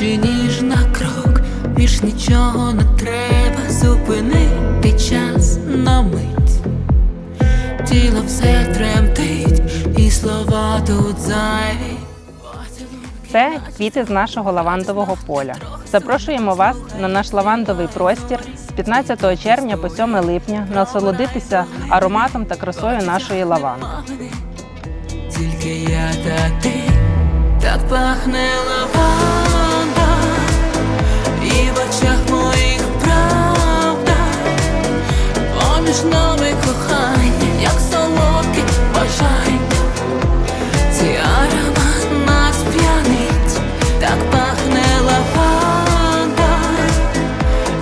ближче, ніж на крок, більш нічого не треба зупинити час на мить, тіло все тремтить, і слова тут зайві. Це квіти з нашого лавандового поля. Запрошуємо вас на наш лавандовий простір з 15 червня по 7 липня насолодитися ароматом та красою нашої лаванди. Тільки я та ти так пахне лаванда. Кохання, як солодке бажання, цей нас п'янить, так пахне лаванда,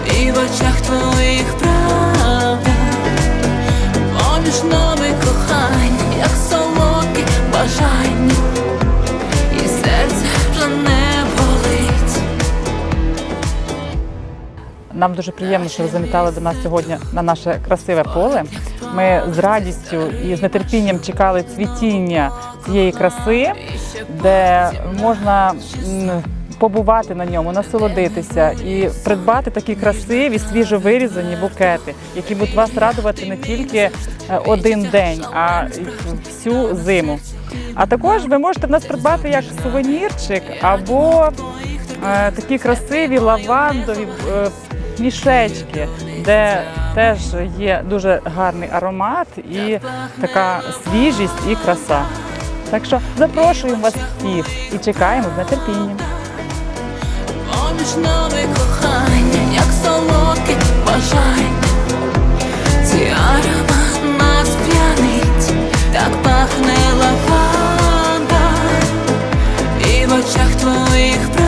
і в очах твоїх правда. Поміж нами кохання, як солодкі бажання, і серце вже не болить. Нам дуже приємно, що ви завітали до нас сьогодні на наше красиве поле. Ми з радістю і з нетерпінням чекали цвітіння цієї краси, де можна побувати на ньому, насолодитися і придбати такі красиві, свіжо вирізані букети, які будуть вас радувати не тільки е, один день, а всю зиму. А також ви можете в нас придбати як сувенірчик або е, такі красиві лавандові е, мішечки, де теж є дуже гарний аромат і така свіжість і краса. Так що запрошуємо вас всіх і чекаємо з нетерпінням. Поміж нами кохання, як солодких бажань. Ці аромат нас п'янить, так пахне лаванда, і в очах твоїх прав.